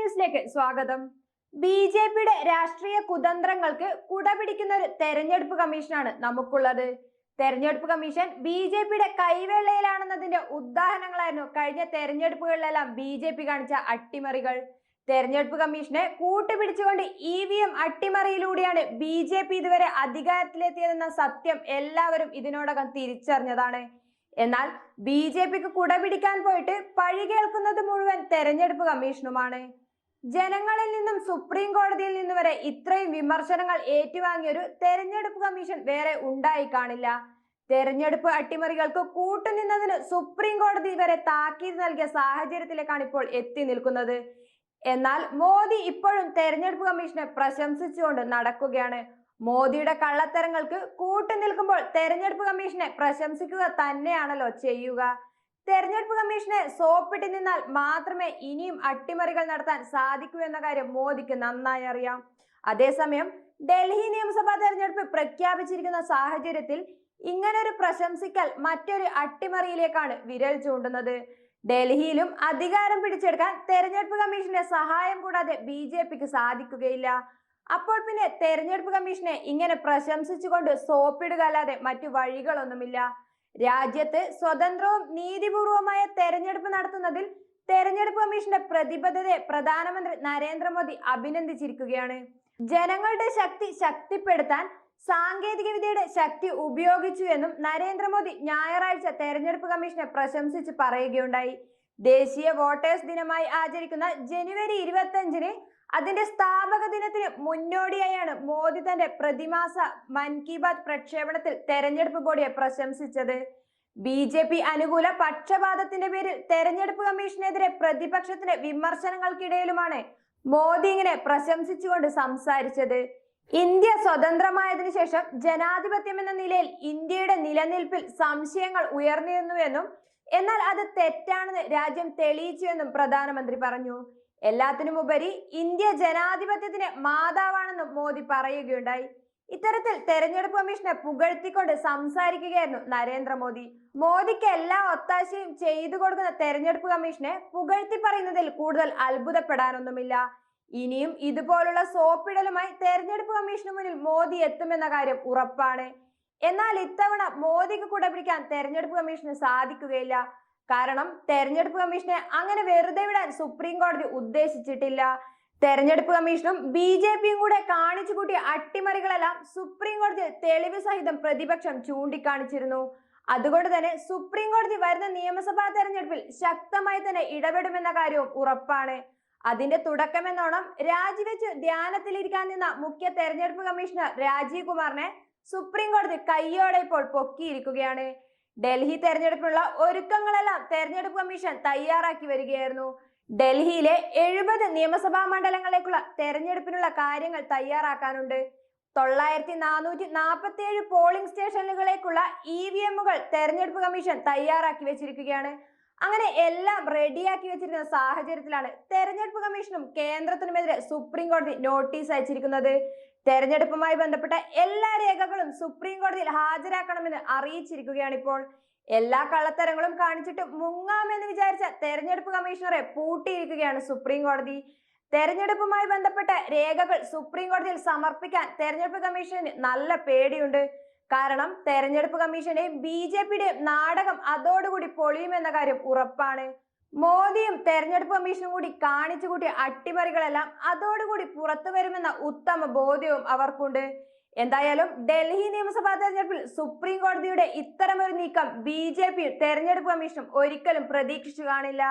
ന്യൂസിലേക്ക് സ്വാഗതം. B J പിയുടെ രാഷ്ട്രീയ കുതന്ത്രങ്ങൾക്ക് കുടപിടിക്കുന്ന ഒരു തെരഞ്ഞെടുപ്പ് കമ്മീഷനാണ് നമുക്കുള്ളത്. തെരഞ്ഞെടുപ്പ് കമ്മീഷൻ ബി ജെ പിയുടെ കൈവേളയിലാണെന്നതിന്റെ ഉദാഹരണങ്ങളായിരുന്നു. കഴിഞ്ഞ തെരഞ്ഞെടുപ്പുകളിലെല്ലാം ബി ജെ പി കാണിച്ച അട്ടിമറികൾ. തെരഞ്ഞെടുപ്പ് കമ്മീഷനെ കൂട്ടുപിടിച്ചുകൊണ്ട് ഇ വി എം അട്ടിമറിയിലൂടെയാണ് ബി ജെ പി ഇതുവരെ അധികാരത്തിലെത്തിയതെന്ന സത്യം എല്ലാവരും ഇതിനോടകം തിരിച്ചറിഞ്ഞതാണ്. എന്നാൽ ബി ജെ പിക്ക് കുടപിടിക്കാൻ പോയിട്ട് പഴി കേൾക്കുന്നത് മുഴുവൻ തെരഞ്ഞെടുപ്പ് കമ്മീഷനുമാണ്. ജനങ്ങളിൽ നിന്നും സുപ്രീം കോടതിയിൽ നിന്നും വരെ ഇത്രയും വിമർശനങ്ങൾ ഏറ്റുവാങ്ങിയ ഒരു തെരഞ്ഞെടുപ്പ് കമ്മീഷൻ വേറെ ഉണ്ടായി കാണില്ല. തെരഞ്ഞെടുപ്പ് അട്ടിമറികൾക്ക് കൂട്ടുനിന്നതിന് സുപ്രീം കോടതി വരെ താക്കീത് നൽകിയ സാഹചര്യത്തിലേക്കാണ് ഇപ്പോൾ എത്തി നിൽക്കുന്നത്. എന്നാൽ മോദി ഇപ്പോഴും തെരഞ്ഞെടുപ്പ് കമ്മീഷനെ പ്രശംസിച്ചുകൊണ്ട് നടക്കുകയാണ്. മോദിയുടെ കള്ളത്തരങ്ങൾക്ക് കൂട്ടു നിൽക്കുമ്പോൾ തെരഞ്ഞെടുപ്പ് കമ്മീഷനെ പ്രശംസിക്കുക തന്നെയാണല്ലോ ചെയ്യുക. തെരഞ്ഞെടുപ്പ് കമ്മീഷനെ സോപ്പിട്ട് നിന്നാൽ മാത്രമേ ഇനിയും അട്ടിമറികൾ നടത്താൻ സാധിക്കൂ എന്ന കാര്യം മോദിക്ക് നന്നായി അറിയാം. അതേസമയം ഡൽഹി നിയമസഭാ തെരഞ്ഞെടുപ്പ് പ്രഖ്യാപിച്ചിരിക്കുന്ന സാഹചര്യത്തിൽ ഇങ്ങനൊരു പ്രശംസിക്കൽ മറ്റൊരു അട്ടിമറിയിലേക്കാണ് വിരൽ ചൂണ്ടുന്നത്. ഡൽഹിയിലും അധികാരം പിടിച്ചെടുക്കാൻ തെരഞ്ഞെടുപ്പ് കമ്മീഷന്റെ സഹായം കൂടാതെ ബി സാധിക്കുകയില്ല. അപ്പോൾ പിന്നെ തെരഞ്ഞെടുപ്പ് കമ്മീഷനെ ഇങ്ങനെ പ്രശംസിച്ചുകൊണ്ട് സോപ്പിടുക അല്ലാതെ മറ്റു വഴികളൊന്നുമില്ല. രാജ്യത്ത് സ്വതന്ത്രവും നീതിപൂർവമായ തെരഞ്ഞെടുപ്പ് നടത്തുന്നതിൽ തെരഞ്ഞെടുപ്പ് കമ്മീഷന്റെ പ്രതിബദ്ധതയെ പ്രധാനമന്ത്രി നരേന്ദ്രമോദി അഭിനന്ദിച്ചിരിക്കുകയാണ്. ജനങ്ങളുടെ ശക്തി ശക്തിപ്പെടുത്താൻ സാങ്കേതിക വിദ്യയുടെ ശക്തി ഉപയോഗിച്ചു എന്നും നരേന്ദ്രമോദി ഞായറാഴ്ച തെരഞ്ഞെടുപ്പ് കമ്മീഷനെ പ്രശംസിച്ച് പറയുകയുണ്ടായി. ദേശീയ വോട്ടേഴ്സ് ദിനമായി ആചരിക്കുന്ന ജനുവരി ഇരുപത്തി അതിന്റെ സ്ഥാപക ദിനത്തിന് മുന്നോടിയായാണ് മോദി തന്റെ പ്രതിമാസ മൻ കി ബാത് പ്രക്ഷേപണത്തിൽ തെരഞ്ഞെടുപ്പ് ബോർഡിയെ പ്രശംസിച്ചത്. ബി ജെ പി അനുകൂല പക്ഷപാതത്തിന്റെ പേരിൽ തെരഞ്ഞെടുപ്പ് കമ്മീഷനെതിരെ പ്രതിപക്ഷത്തിന്റെ വിമർശനങ്ങൾക്കിടയിലുമാണ് മോദി ഇങ്ങനെ പ്രശംസിച്ചുകൊണ്ട് സംസാരിച്ചത്. ഇന്ത്യ സ്വതന്ത്രമായതിനു ശേഷം ജനാധിപത്യം എന്ന നിലയിൽ ഇന്ത്യയുടെ നിലനിൽപ്പിൽ സംശയങ്ങൾ ഉയർന്നിരുന്നുവെന്നും എന്നാൽ അത് തെറ്റാണെന്ന് രാജ്യം തെളിയിച്ചുവെന്നും പ്രധാനമന്ത്രി പറഞ്ഞു. എല്ലാത്തിനുമുപരി ഇന്ത്യ ജനാധിപത്യത്തിന് മാതാവാണെന്നും മോദി പറയുകയുണ്ടായി. ഇത്തരത്തിൽ തെരഞ്ഞെടുപ്പ് കമ്മീഷനെ പുകഴ്ത്തിക്കൊണ്ട് സംസാരിക്കുകയായിരുന്നു നരേന്ദ്രമോദി. മോദിക്ക് എല്ലാ ഒത്താശയും ചെയ്തു കൊടുക്കുന്ന തെരഞ്ഞെടുപ്പ് കമ്മീഷനെ പുകഴ്ത്തി പറയുന്നതിൽ കൂടുതൽ അത്ഭുതപ്പെടാനൊന്നുമില്ല. ഇനിയും ഇതുപോലുള്ള സോപ്പിടലുമായി തെരഞ്ഞെടുപ്പ് കമ്മീഷന് മുന്നിൽ മോദി എത്തുമെന്ന കാര്യം ഉറപ്പാണ്. എന്നാൽ ഇത്തവണ മോദിക്ക് കുടപിടിക്കാൻ തെരഞ്ഞെടുപ്പ് കമ്മീഷന് സാധിക്കുകയില്ല. കാരണം തെരഞ്ഞെടുപ്പ് കമ്മീഷനെ അങ്ങനെ വെറുതെ വിടാൻ സുപ്രീം കോടതി ഉദ്ദേശിച്ചിട്ടില്ല. തെരഞ്ഞെടുപ്പ് കമ്മീഷനും ബി ജെ പിയും കൂടെ കാണിച്ചു കൂട്ടിയ അട്ടിമറികളെല്ലാം സുപ്രീം കോടതി തെളിവ് സഹിതം പ്രതിപക്ഷം ചൂണ്ടിക്കാണിച്ചിരുന്നു. അതുകൊണ്ട് തന്നെ സുപ്രീം കോടതി വരുന്ന നിയമസഭാ തെരഞ്ഞെടുപ്പിൽ ശക്തമായി തന്നെ ഇടപെടുമെന്ന കാര്യവും ഉറപ്പാണ്. അതിന്റെ തുടക്കമെന്നോണം രാജിവെച്ച് ധ്യാനത്തിലിരിക്കാൻ നിന്ന മുഖ്യ തെരഞ്ഞെടുപ്പ് കമ്മീഷണർ രാജീവ് കുമാറിനെ സുപ്രീം കോടതി കയ്യോടെ ഇപ്പോൾ പൊക്കിയിരിക്കുകയാണ്. ഡൽഹി തെരഞ്ഞെടുപ്പിനുള്ള ഒരുക്കങ്ങളെല്ലാം തെരഞ്ഞെടുപ്പ് കമ്മീഷൻ തയ്യാറാക്കി വരികയായിരുന്നു. ഡൽഹിയിലെ എഴുപത് നിയമസഭാ മണ്ഡലങ്ങളിലേക്കുള്ള തെരഞ്ഞെടുപ്പിനുള്ള കാര്യങ്ങൾ തയ്യാറാക്കാനുണ്ട്. തൊള്ളായിരത്തി നാനൂറ്റി നാൽപ്പത്തി ഏഴ് പോളിംഗ് സ്റ്റേഷനുകളിലേക്കുള്ള ഇ വി എമ്മുകൾ തെരഞ്ഞെടുപ്പ് കമ്മീഷൻ തയ്യാറാക്കി വെച്ചിരിക്കുകയാണ്. അങ്ങനെ എല്ലാം റെഡിയാക്കി വെച്ചിരുന്ന സാഹചര്യത്തിലാണ് തെരഞ്ഞെടുപ്പ് കമ്മീഷനും കേന്ദ്രത്തിനുമെതിരെ സുപ്രീം കോടതി നോട്ടീസ് അയച്ചിരിക്കുന്നത്. തെരഞ്ഞെടുപ്പുമായി ബന്ധപ്പെട്ട എല്ലാ രേഖകളും സുപ്രീം കോടതിയിൽ ഹാജരാക്കണമെന്ന് അറിയിച്ചിരിക്കുകയാണ് ഇപ്പോൾ. എല്ലാ കള്ളത്തരങ്ങളും കാണിച്ചിട്ട് മുങ്ങാമെന്ന് വിചാരിച്ച തെരഞ്ഞെടുപ്പ് കമ്മീഷണറെ പൂട്ടിയിരിക്കുകയാണ് സുപ്രീം കോടതി തെരഞ്ഞെടുപ്പുമായി ബന്ധപ്പെട്ട രേഖകൾ സുപ്രീം കോടതിയിൽ സമർപ്പിക്കാൻ തെരഞ്ഞെടുപ്പ് കമ്മീഷന് നല്ല പേടിയുണ്ട്. കാരണം തെരഞ്ഞെടുപ്പ് കമ്മീഷനെ ബി ജെ പിയുടെയും നാടകം അതോടുകൂടി പൊളിയുമെന്ന കാര്യം ഉറപ്പാണ്. മോദിയും തെരഞ്ഞെടുപ്പ് കമ്മീഷനും കൂടി കാണിച്ചു കൂട്ടിയ അട്ടിമറികളെല്ലാം അതോടുകൂടി പുറത്തു വരുമെന്ന ഉത്തമ ബോധ്യവും അവർക്കുണ്ട്. എന്തായാലും ഡൽഹി നിയമസഭാ തെരഞ്ഞെടുപ്പിൽ സുപ്രീം കോടതിയുടെ ഇത്തരമൊരു നീക്കം ബി ജെ പിയും തെരഞ്ഞെടുപ്പ് കമ്മീഷനും ഒരിക്കലും പ്രതീക്ഷിച്ചു കാണില്ല.